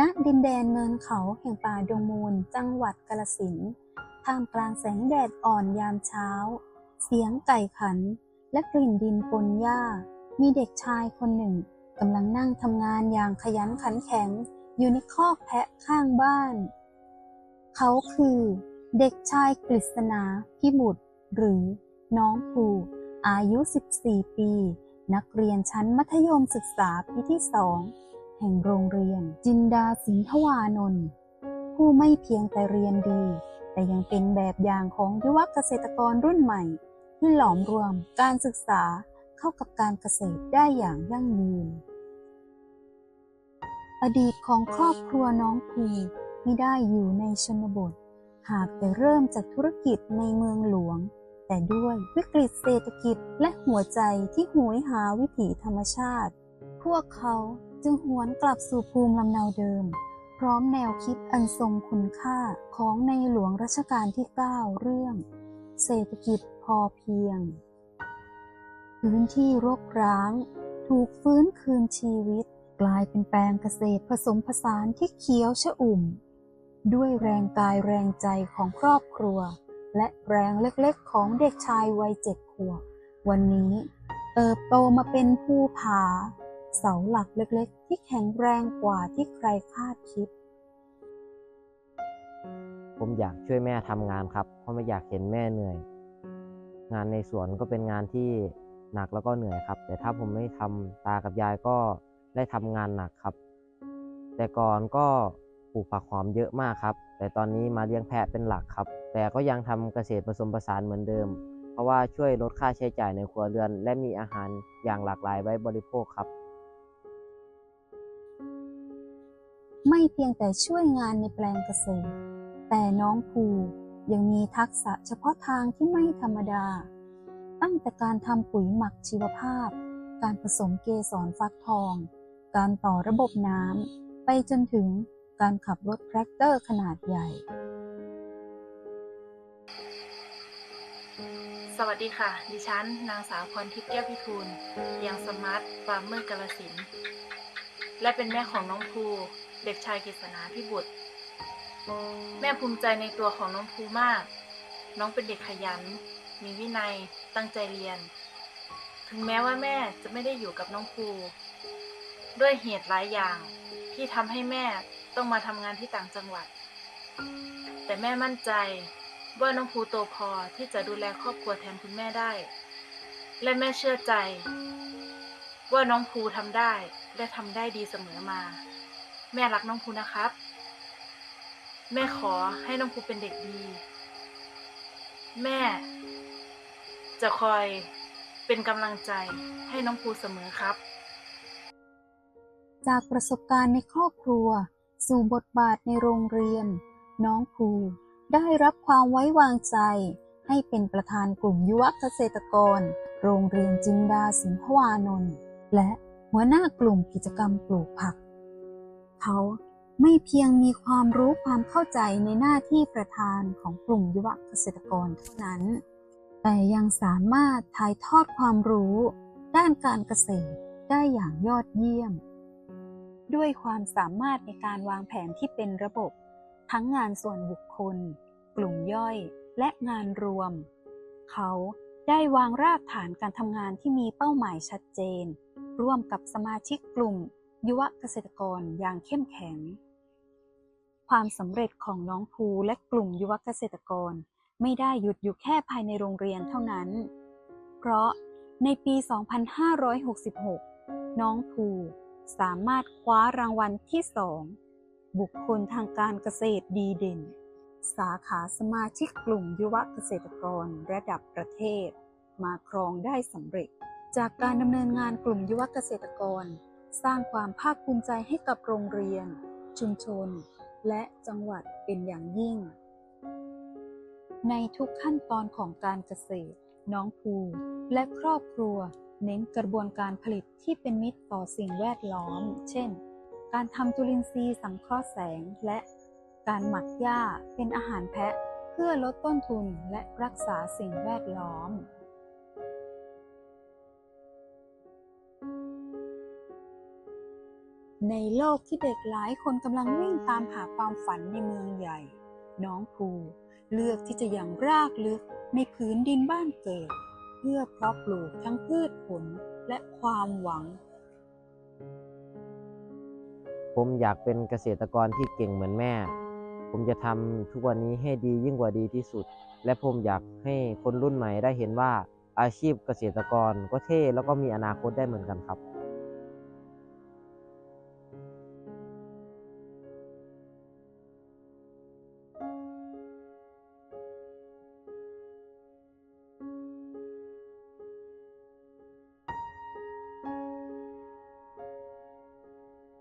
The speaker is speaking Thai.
ณดินแดนเนินเขาแห่งป่าดงมูล จังหวัดกาฬสินธุ์ท่ามกลางแสงแดดอ่อนยามเช้า เสียงไก่ขัน และกลิ่นดินปนหญ้า มีเด็กชายคนหนึ่งกำลังนั่งทำงานอย่างขยันขันแข็ง อยู่ในคอกแพะข้างบ้าน เขาคือเด็กชายกฤษณาพิบุตร หรือน้องภูอายุ 14 ปี นักเรียนชั้นมัธยมศึกษาปีที่สอง แห่งโรงเรียน จินดาสินทวานนท์ผู้ไม่เพียงแต่เรียนดี แต่ยังเป็นแบบอย่างของยุวเกษตรกรรุ่นใหม่ ที่หลอมรวมการศึกษาเข้ากับการเกษตรได้อย่างยั่งยืน อดีตของครอบครัวน้องภูไม่ได้อยู่ในชนบท หากแต่เริ่มจากธุรกิจในเมืองหลวง แต่ด้วยวิกฤตเศรษฐกิจและหัวใจที่หวยหาวิถีธรรมชาติ พวกเขา จึงหวนกลับสู่ภูมิลำเนาเดิม พร้อมแนวคิดอันทรงคุณค่าของในหลวงรัชกาลที่ 9 เรื่อง เศรษฐกิจพอเพียง พื้นที่รกร้าง ถูกฟื้นคืนชีวิต กลายเป็นแปลงเกษตรผสมผสานที่เขียวชอุ่ม ด้วยแรงกายแรงใจของครอบครัว และแรงเล็กๆของเด็กชายวัยเจ็ดขวบวันนี้เติบโตมาเป็นภูผา เสาหลักเล็กๆ ที่แข็งแรงกว่าที่ใครคาดคิด ผมอยากช่วยแม่ทำงานครับ เพราะไม่อยากเห็นแม่เหนื่อย งานในสวนก็เป็นงานที่หนักแล้วก็เหนื่อยครับ แต่ถ้าผมไม่ทำตากับยายก็ได้ทำงานหนักครับ แต่ก่อนก็ปลูกผักหอมเยอะมากครับ แต่ตอนนี้มาเลี้ยงแพะเป็นหลักครับ แต่ก็ยังทำเกษตรผสมผสานเหมือนเดิม เพราะว่าช่วยลดค่าใช้จ่ายในครัวเรือน และมีอาหารอย่างหลากหลายไว้บริโภคครับ ไม่เพียงแต่ช่วยงานในแปลงเกษตร แต่น้องภูยังมีทักษะเฉพาะทางที่ไม่ธรรมดา ตั้งแต่การทำปุ๋ยหมักชีวภาพ การผสมเกสรฟักทอง การต่อระบบน้ำ ไปจนถึงการขับรถแทรกเตอร์ขนาดใหญ่ สวัสดีค่ะ ดิฉัน นางสาวพรทิพย์แก้วพิทูลยังสมาร์ทฟาร์มเมอร์กาลสิน และเป็นแม่ของน้องภู เด็กชายกฤษณาพิบุตร แม่ภูมิใจในตัวของน้องภูมาก น้องเป็นเด็กขยัน มีวินัย ตั้งใจเรียน ถึงแม้ว่าแม่จะไม่ได้อยู่กับน้องภู ด้วยเหตุหลายอย่างที่ทำให้แม่ต้องมาทำงานที่ต่างจังหวัด แต่แม่มั่นใจว่าน้องภูโตพอที่จะดูแลครอบครัวแทนคุณแม่ได้ และแม่เชื่อใจ ว่าน้องภูทำได้และทำได้ดีเสมอมา แม่รักน้องภูนะครับ แม่ขอให้น้องภูเป็นเด็กดี แม่ จะคอยเป็นกำลังใจให้น้องภูเสมอครับ จากประสบการณ์ในครอบครัว สู่บทบาทในโรงเรียน น้องภูได้รับความไว้วางใจ ให้เป็นประธานกลุ่มยุวเกษตรกร โรงเรียนจินดาสินทวานนท์และหัวหน้ากลุ่มกิจกรรมปลูกผัก เขาไม่เพียงมีความรู้ความเข้าใจในหน้าที่ประธานของกลุ่มยุวเกษตรกรเท่านั้น แต่ยังสามารถถ่ายทอดความรู้ ด้านการเกษตรได้อย่างยอดเยี่ยม ด้วยความสามารถในการวางแผนที่เป็นระบบ ทั้งงานส่วนบุคคล กลุ่มย่อยและงานรวม เขาได้วางรากฐานการทำงานที่มีเป้าหมายชัดเจน ร่วมกับสมาชิกกลุ่ม ยุวเกษตรกรอย่างเข้มแข็ง ความสำเร็จของน้องภูและกลุ่มยุวเกษตรกรไม่ได้หยุดอยู่แค่ภายในโรงเรียนเท่านั้น เพราะในปี 2566 น้องภูสามารถคว้ารางวัลที่สองบุคคลทางการเกษตรดีเด่น สาขาสมาชิกกลุ่มยุวเกษตรกรระดับประเทศ มาครองได้สำเร็จ จากการดำเนินงานกลุ่มยุวเกษตรกร สร้างความภาคภูมิใจให้กับโรงเรียน ชุมชน และจังหวัดเป็นอย่างยิ่ง ในทุกขั้นตอนของการเกษตร น้องภูและครอบครัว เน้นกระบวนการผลิตที่เป็นมิตรต่อสิ่งแวดล้อม เช่น การทำจุลินทรีย์สังเคราะห์แสงและการหมักหญ้าเป็นอาหารแพะเพื่อลดต้นทุนและรักษาสิ่งแวดล้อม ในโลกที่เด็กหลายคนกำลังวิ่งตามหาความฝันในเมืองใหญ่ น้องภูเลือกที่จะยังรากลึกในผืนดินบ้านเกิด เพื่อเพาะปลูกทั้งพืชผลและความหวัง ผมอยากเป็นเกษตรกรที่เก่งเหมือนแม่ ผมจะทำทุกวันนี้ให้ดียิ่งกว่าดีที่สุด และผมอยากให้คนรุ่นใหม่ได้เห็นว่าอาชีพเกษตรกรก็เท่แล้วก็มีอนาคตได้เหมือนกันครับ